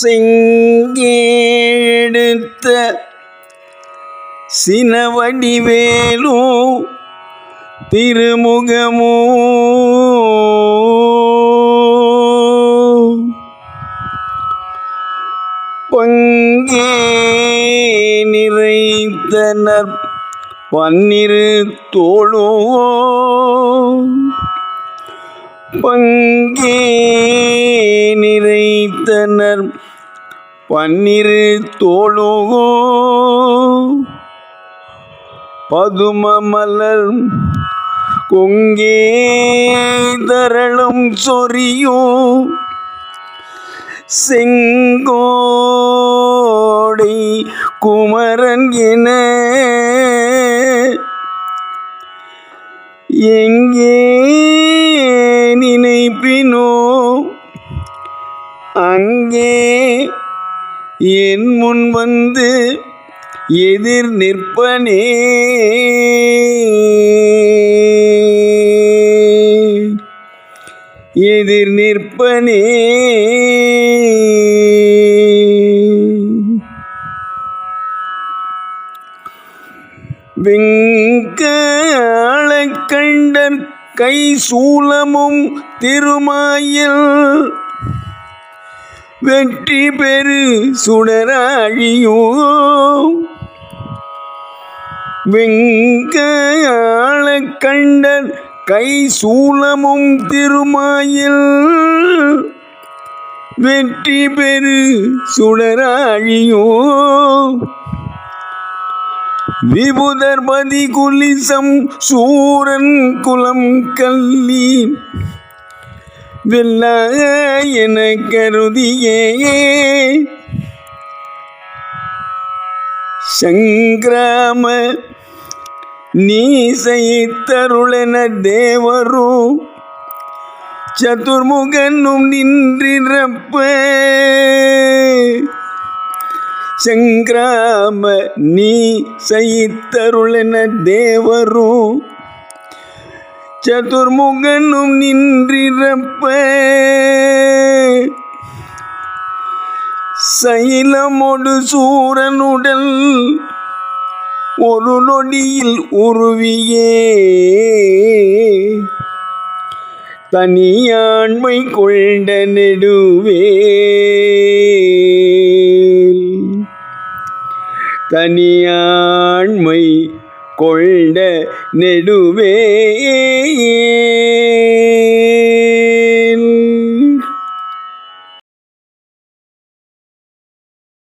செங்கேடுத்த சினவடிவேலு திருமுகமோ. பங்கே நிறைத்தனர் பன்னிரு தோழோ பங்கே நிறைத்தனர் பன்னிரு தோழுகோ பதும மலர் கொங்கே தரளும் சொரியும் செங்கோடை குமரன் என எங்கே நினைப்பினோ. அங்கே என் முன் வந்து எதிர் நிற்பனே. எதிர் நிற்பனே. வெங்காளக் கண்டன் கை சூலமும் திருமாயில் வெற்றி பெரு சுடராழியோ வெங்காள கண்டன் கை சூலமும் திருமாயில். வெற்றி பெரு சுடராழியோ விபுதர்பதி குலிசம் சூரன் குலம் கல்லி என கருதியே. சங்கிராம நீசைத்தருளென தேவரு சதுர்முகனும் நின்றிறப்ப சங்கிராம நீ சைத்தருளென தேவரும் சதுர்முகனும் நின்றிறப்ப சைலமொடு சூரனுடல் ஒரு நொடியில் உருவியே. தனியாண்மை கொண்ட நெடுவே தனியாண்மை கொண்ட நெடுவே